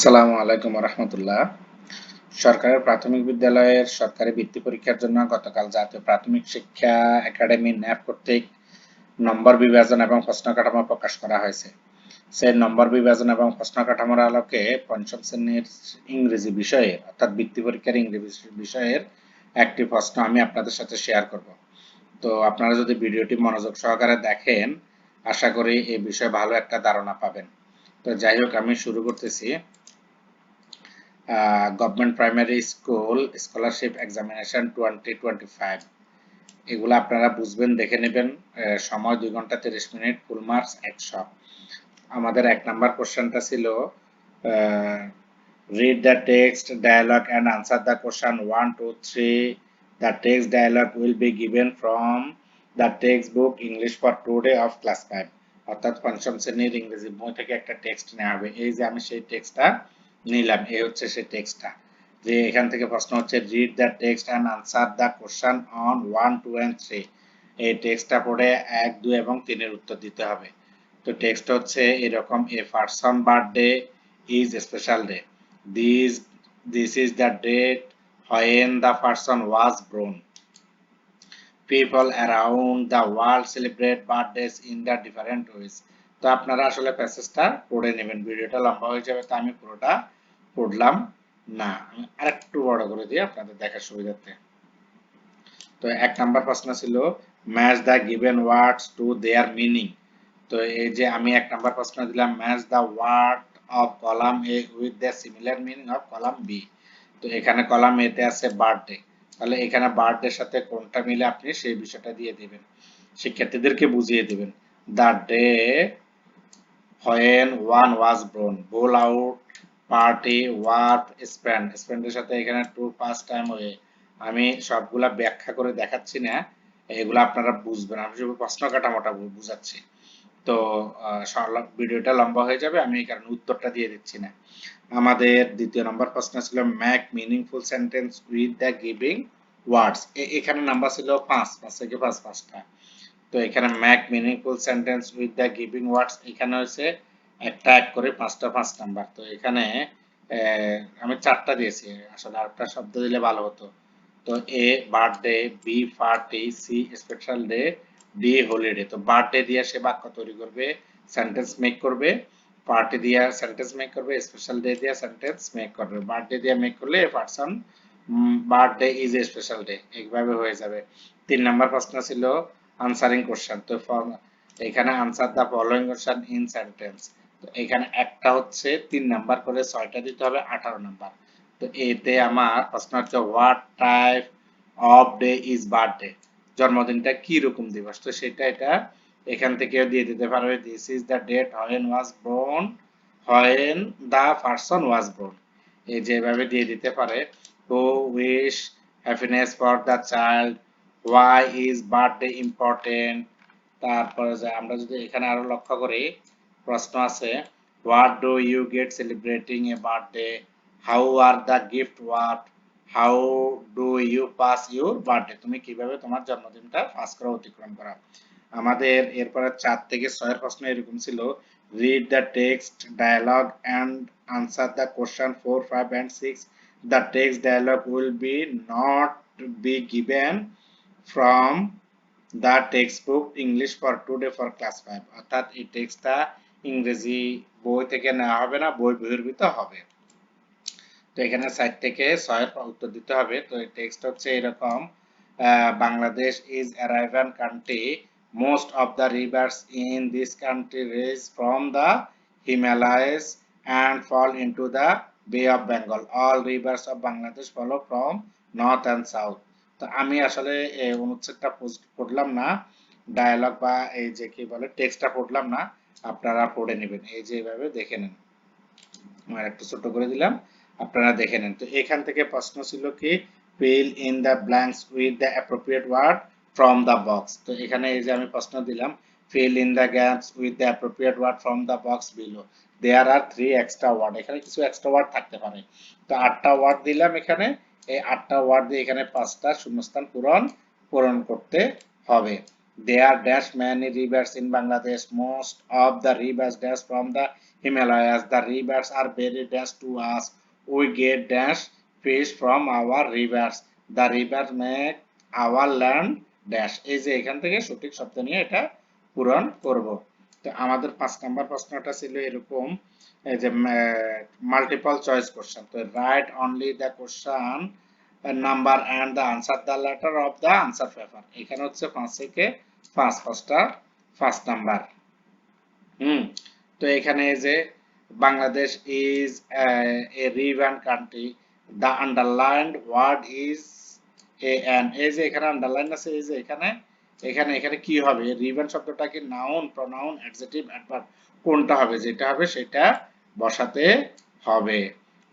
আসসালামু আলাইকুম রহমতুল্লাহ সরকারের প্রাথমিক বিদ্যালয়ের সরকারি বৃত্তি পরীক্ষার জন্য গতকাল জাতীয় প্রাথমিক শিক্ষা একাডেমি ন্যাপ কর্তৃক নম্বর বিভাজন এবং প্রশ্ন কাঠামো প্রকাশ করা হয়েছে। সেই নম্বর বিভাজন এবং প্রশ্ন কাঠামোর আলোকে পঞ্চম শ্রেণির ইংরেজি বিষয়ে, অর্থাৎ বৃত্তি পরীক্ষার ইংরেজি বিষয়ের একটি প্রশ্ন আমি আপনাদের সাথে শেয়ার করব। তো আপনারা যদি ভিডিওটি মনোযোগ সহকারে দেখেন, আশা করি এই বিষয়ে ভালো একটা ধারণা পাবেন। তো যাই হোক, আমি শুরু করতেছি। Government primary school scholarship examination twenty twenty five এগুলো আপনারা বুঝবেন, দেখে নেবেন। সময় দুই ঘণ্টা তিরিশ মিনিট ফুল মার্কস একশো। আমাদের এক নাম্বার কোশ্চেনটা ছিল read the text dialogue and answer the question one two three the text dialogue will be given from the textbook English for today of class five অর্থাৎ পঞ্চম শ্রেণির ইংরেজি বই থেকে একটা টেক্সট নেওয়া হবে। এই যে আমি সেই টেক্সটটা নিলাম, এই হচ্ছে সেই টেক্সটটা যে এখান থেকে প্রশ্ন হচ্ছে read the text and answer the question on one two and three এই টেক্সটটা পড়ে এক, দুই এবং তিনের উত্তর দিতে হবে। তো টেক্সট হচ্ছে এরকম a person birthday is special day this this is the date when the person was born people around the world celebrate birthdays in the different ways তো আপনারা আসলে প্যাসেজটা পড়ে নেবেন, ভিডিওটা লম্বা হয়ে যাবে, তো আমি পুরোটা পড়লাম না। আমি আরেকটু বড় করে দিই আপনাদের দেখার সুবিধার্থে। তো এক নাম্বার প্রশ্ন ছিল match the given words to their meaning তো এই যে আমি এক নাম্বার প্রশ্ন দিলাম match the word of column A with the similar meaning of column B তো এখানে কলাম এতে আছে বার্থডে তাহলে এখানে বার্থডের সাথে কোনটা মিলে আপনি সেই বিষয়টা দিয়ে দিবেন। শিক্ষার্থীদেরকে বুঝিয়ে দিবেন। The day when one was born bowl out party work spend স্পেন্ডের সাথে এখানে টু ফার্স্ট টাইম হয়ে। আমি সবগুলা ব্যাখ্যা করে দেখাচ্ছি না, এগুলো আপনারা বুঝবেন। আমি শুধু প্রশ্ন কাঠামোটা বুঝাচ্ছি। তো ভিডিওটা লম্বা হয়ে যাবে, আমি এই কারণে উত্তরটা দিয়ে দিচ্ছি না। আমাদের দ্বিতীয় নম্বর প্রশ্ন ছিল make meaningful sentence with the giving words এখানে নাম্বার ছিল পাঁচ পাঁচ থেকে পাঁচ, পাঁচটা। তো এখানে make meaningful sentence with the giving words, এখানে হচ্ছে একটা এক করে পাঁচটা পাঁচ নাম্বার। তো এখানে আমি চারটা দিয়েছি, আসলে আরেকটা শব্দ দিলে ভালো হতো। তো A, birthday, B, party, C, special day, D, holiday. তো বার্থডে দিয়ে সে বাক্য তৈরি করবে, সেন্টেন্স মেক করবে, পার্টি দিয়ে সেন্টেন্স মেক করবে, স্পেশাল ডে দিয়ে সেন্টেন্স মেক করবে। বার্থডে দিয়ে মেক করলে person birthday is a special day, এইভাবে হয়ে যাবে। তিন নাম্বার প্রশ্ন ছিল আনসারিং কোশ্চেন তো এখানে answer the following question in sentence তো এখানে একটা হচ্ছে তিন নাম্বার করে ছয়টা দিতে হবে, আঠারো নাম্বার। তো এতে আমার প্রশ্ন হচ্ছে what type of day is birthday জন্মদিনটা কি রকম দিবস? তো সেটা এটা এখান থেকে দিয়ে দিতে পারবে this is the date when was born when the person was born এই যেভাবে দিয়ে দিতে পারে who wish happiness for the child why is birthday important তারপরে যে আমরা যদি এখানে আরও লক্ষ্য করি, প্রশ্ন আছে what do you get celebrating a birthday how are the gift what how do you pass your birthday তুমি কীভাবে তোমার জন্মদিনটা পাস করা অতিক্রম করা? আমাদের এরপরে চার থেকে ছয়ের প্রশ্ন এরকম ছিল read the text dialogue and answer the question four five and six the text dialogue will be not be given from the textbook English for today for class five অর্থাৎ এই টেক্সটটা ইংরেজি বই থেকে নেওয়া হবে না বই বহির্ভূত হবে তো এখানে সাইড থেকে ছয়ের উত্তর দিতে হবে তো এই টেক্সট হচ্ছে এরকম Bangladesh is a riverine country most of the rivers in this country rise from the Himalayas and fall into the Bay of Bengal. All rivers of Bangladesh follow from north and south. তো আমি আসলে অনুচ্ছেদটা পড়লাম না। Dialogue বা এই যে কি বলে টেক্সটটা পড়লাম না। আপনারা পড়ে নেবেন। এই যে এভাবে দেখে নেন। আমার একটু ছোট করে দিলাম। আপনারা দেখে নেন। তো এখান থেকে প্রশ্ন ছিল কি, fill in the blanks with the appropriate word from the box তো এখানে এই যে আমি প্রশ্ন দিলাম, fill in the gaps with the appropriate word from the box below there are three extra word এখানে কিছু এক্সট্রা ওয়ার্ড থাকতে পারে। তো আটটা ওয়ার্ড দিলাম এখানে। এই আটটা ওয়ার্ড দিয়ে এখানে পাঁচটা শূন্যস্থান পূরণ পূরণ করতে হবে। There dash many rivers in Bangladesh most of the rivers dash from the Himalayas the rivers are very dash to us we get dash fish from our rivers the rivers make our land dash এই যে এখান থেকে সঠিক শব্দ নিয়ে এটা পূরণ করব। আমাদের পাঁচ নাম্বার প্রশ্নটা ছিল এরকম যে মাল্টিপল চয়েস কোশ্চেন তো write only the question number and the answer the letter of the answer paper এখানে হচ্ছে পাঁচ থেকে পাঁচ পাঁচটা ফার্স্ট নাম্বার হুম, তো এখানে যে Bangladesh is a riverine country the underlined word is a an এই যে এখানে আন্ডারলাইন আছে, এই যে এখানে এখানে এখানে কি হবে? রিভান শব্দটা কি নাউন প্রনাউন অ্যাডজেক্টিভ অ্যাডভার্ব কোনটা হবে? যেটা হবে, সেটা বসাতে হবে।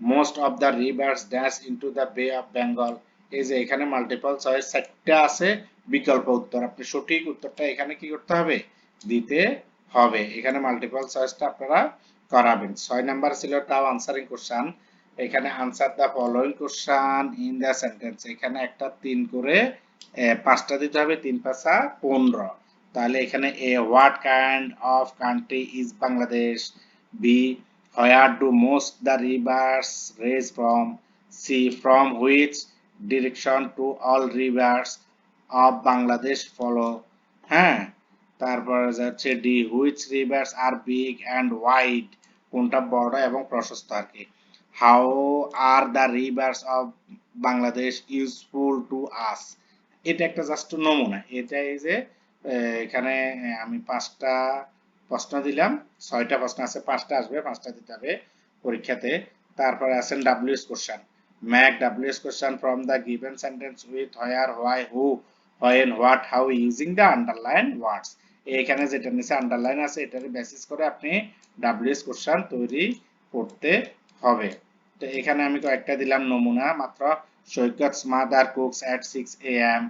Most of the rivers dash into the bay of Bengal এই যে এখানে মাল্টিপল চয়েস চারটা আছে, বিকল্প উত্তর। আপনি সঠিক উত্তরটা এখানে কি করতে হবে? দিতে হবে। এখানে মাল্টিপল চয়েসটা আপনারা করাবেন। ছয় নাম্বার ছিল তাও আনসারিং কোশ্চান এখানে answer the following question in the sentence এখানে একটা তিন করে পাঁচটা দিতে হবে, তিন পাঁচা পনেরো। তাহলে এখানে A what kind of country is Bangladesh B where do most the rivers rise from C from which direction to all rivers of Bangladesh follow হ্যাঁ? তারপর যাচ্ছে D which rivers are big and wide কোনটা বড় এবং প্রশস্ত আর কি? How are the rivers of Bangladesh useful to us এটা একটা জাস্ট নমুনা। এটা এই যে এখানে আমি পাঁচটা প্রশ্ন দিলাম। ছয়টা প্রশ্ন আছে, পাঁচটা আসবে, পাঁচটা দিতে হবে পরীক্ষাতে। তারপরে আছেন WH question make WH question from the given sentence with where why who when what how using the underline words এখানে যেটা নিচে আন্ডারলাইন আছে, এটার বেসিস করে আপনি ডাব্লিউএস কোশ্চেন তৈরি করতে হবে। তো এখানে আমি কয়েকটা দিলাম নমুনা, মাত্র Saikat mother cooks at six A M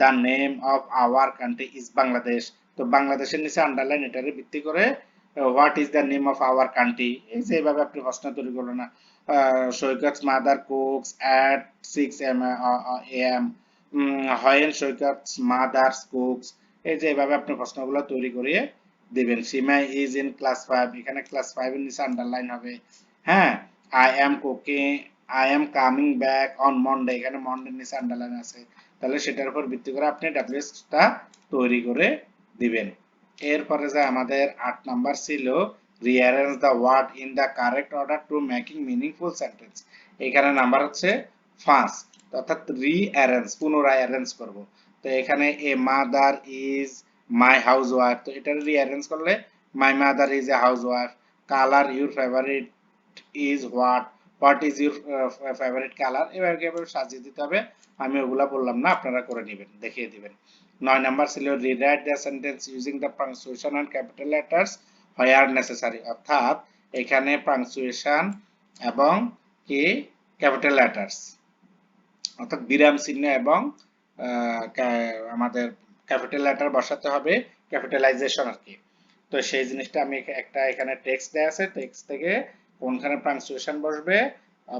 the name of our country is Bangladesh তো বাংলাদেশের নিচে আন্ডারলাইন এটারে ভিত্তি করে what is the name of our country এই যে এইভাবে আপনি প্রশ্ন তৈরি করলেন না। Saikat mother cooks at six M M হয়েন Saikat mother's cooks এই যে এইভাবে আপনি প্রশ্নগুলো তৈরি করিয়ে দিবেন। Seema is in class five এখানে ক্লাস ফাইভ এর নিচে আন্ডারলাইন হবে। হ্যাঁ I am cooking I am coming back on Monday এখানে মন্ডের নিচে আন্ডারলাইন আছে। তাহলে সেটার উপর ভিত্তি করে আপনি ডাব্লিউএসটা তৈরি করে দিবেন। এরপরে যে আমাদের আট নাম্বার ছিল rearrange the word in the correct order to making meaningful sentence এখানে নাম্বার হচ্ছে ফার্স্ট অর্থাৎ রিঅ্যারেঞ্জ পুনরায় অ্যারেঞ্জ করব। তো এখানে a mother is my house wife তো এটা রিঅ্যারেঞ্জ করলে my mother is a house wife colour your favourite is what what is your favourite colour এভাবে এভাবে সাজিয়ে দিতে হবে? আমি ওগুলা বললাম না, আপনারা করে নেবেন, দেখিয়ে দিবেন। নয় নাম্বার ছিল rewrite the sentence using the punctuation and capital letters where necessary অর্থাৎ এখানে পাংচুয়েশন এবং কি? ক্যাপিটাল লেটার্স অর্থাৎ বিরাম চিহ্ন এবং আমাদের ক্যাপিটাল লেটার বসাতে হবে ক্যাপিটালাইজেশন আর কি। তো সেই জিনিসটা আমি একটা এখানে টেক্সট দেয়া আছে টেক্সট থেকে কোনখানে পাংচুয়েশন বসবে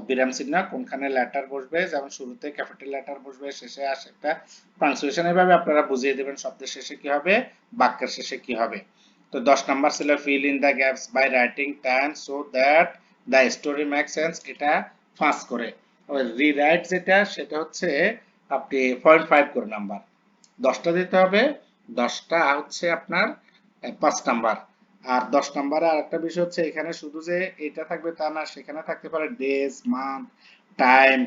বিরাম চিহ্ন, কোনখানে লেটার বসবে, যেমন শুরুতে ক্যাপিটাল লেটার বসবে, শেষে আসে একটা পাংচুয়েশন এভাবে আপনারা বুঝিয়ে দেবেন শব্দের শেষে কি হবে, বাক্যের শেষে কি হবে। তো দশ নাম্বার ছিল fill in the gaps by writing time so that the story make sense এটা ফাঁস করে। রি রিরাইট যেটা, সেটা হচ্ছে আপনি পয়েন্ট ফাইভ করে নাম্বার। দশটা দিতে হবে, দশটা হচ্ছে আপনার পাঁচ নাম্বার। আর দশ নাম্বারে আর একটা বিষয় হচ্ছে, এখানে শুধু যে এটা থাকবে তা না, সেখানে থাকতে পারে days month time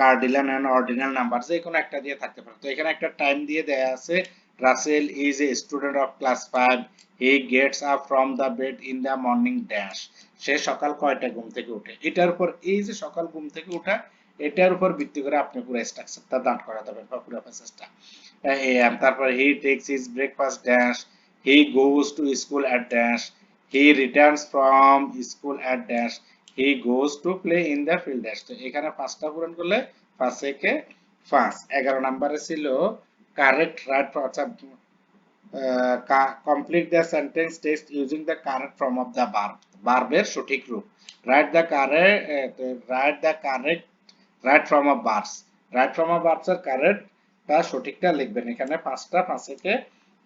cardinal and ordinal number যে কোনো একটা দিয়ে থাকতে পারে। তো এখানে একটা টাইম দিয়ে দেয়া আছে Rasel is a student of class five he gets up from the bed in the morning dash সে সকাল কয়টা ঘুম থেকে উঠে? এটার উপর, এই যে সকাল ঘুম থেকে ওঠা এটার উপর ভিত্তি করে আপনি পুরো স্ট্রাকচারটা দাঁড় করাতে পারবেন বা পুরো প্রসেসটা তারপর he takes his breakfast dash he goes to school at dash. He returns from school at dash. He goes to play in the field dash. তো এখানে পাঁচটা পূরণ করলে পাঁচ থেকে পাঁচ। এগারো নম্বরে ছিল correct write complete the sentence text using the correct form of the verb ভার্বের সঠিক রূপ। Write the correct write the correct write form of verbs write form of verbs এর কারেক্ট তার সঠিকটা লিখবেন। এখানে পাঁচটা, পাঁচ থেকে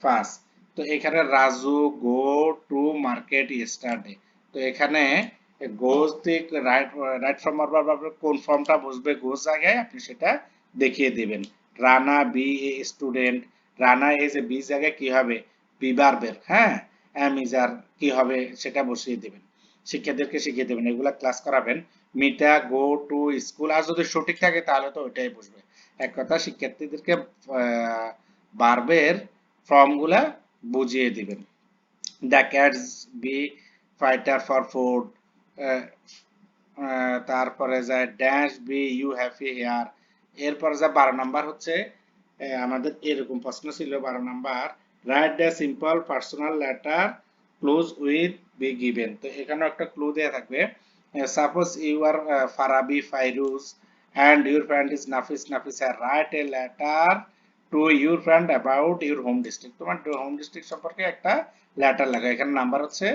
পাঁচ। তো এখানে Raju, go, to, market yesterday তো এখানে গোজ দিক রাইট রাইট ফর্ম কোন ফর্মটা বসবে গোজ জায়গায় আপনি সেটা দেখিয়ে দিবেন। Rana be a student Rana a be জায়গায় কি হবে? বি বারবের হ্যাঁ? অ্যামিজার কি হবে সেটা বসিয়ে দিবেন। শিক্ষার্থীদেরকে শিখিয়ে দেবেন, এগুলা ক্লাস করাবেন। মিটা, গো, টু, স্কুল, আর যদি সঠিক থাকে তাহলে তো ওইটাই বসবে এক কথা, শিক্ষার্থীদেরকে বারবের ফর্মগুলা বুঝিয়ে দিবেন। The cats be fighter for food তারপরে যায় dash be you happy here এরপরে যা বারো নাম্বার হচ্ছে আমাদের এরকম প্রশ্ন ছিল বারো number. Write the simple personal letter close with be given তো এখানেও একটা ক্লু দেওয়া থাকবে। Suppose you are Farabi Fairuz and your friend is Nafis Nafisa write a letter to your friend about your home district. তোমার home district সম্পর্কে একটা letter লেখা এখানে নাম্বার হচ্ছে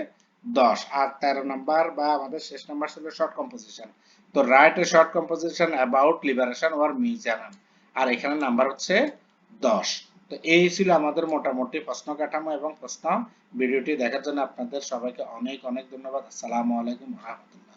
দশ। আর তেরো নাম্বার বা আমাদের শেষ নাম্বার ছিল শর্ট কম্পোজিশন তো write a short composition about liberation or মিজানান আর এখানে নাম্বার হচ্ছে দশ। তো এই ছিল আমাদের মোটামুটি প্রশ্ন কাঠামো এবং প্রশ্ন ভিডিওটি। দেখার জন্য আপনাদের সবাইকে অনেক অনেক ধন্যবাদ। আসসালামু আলাইকুম রহমতুল্লাহ।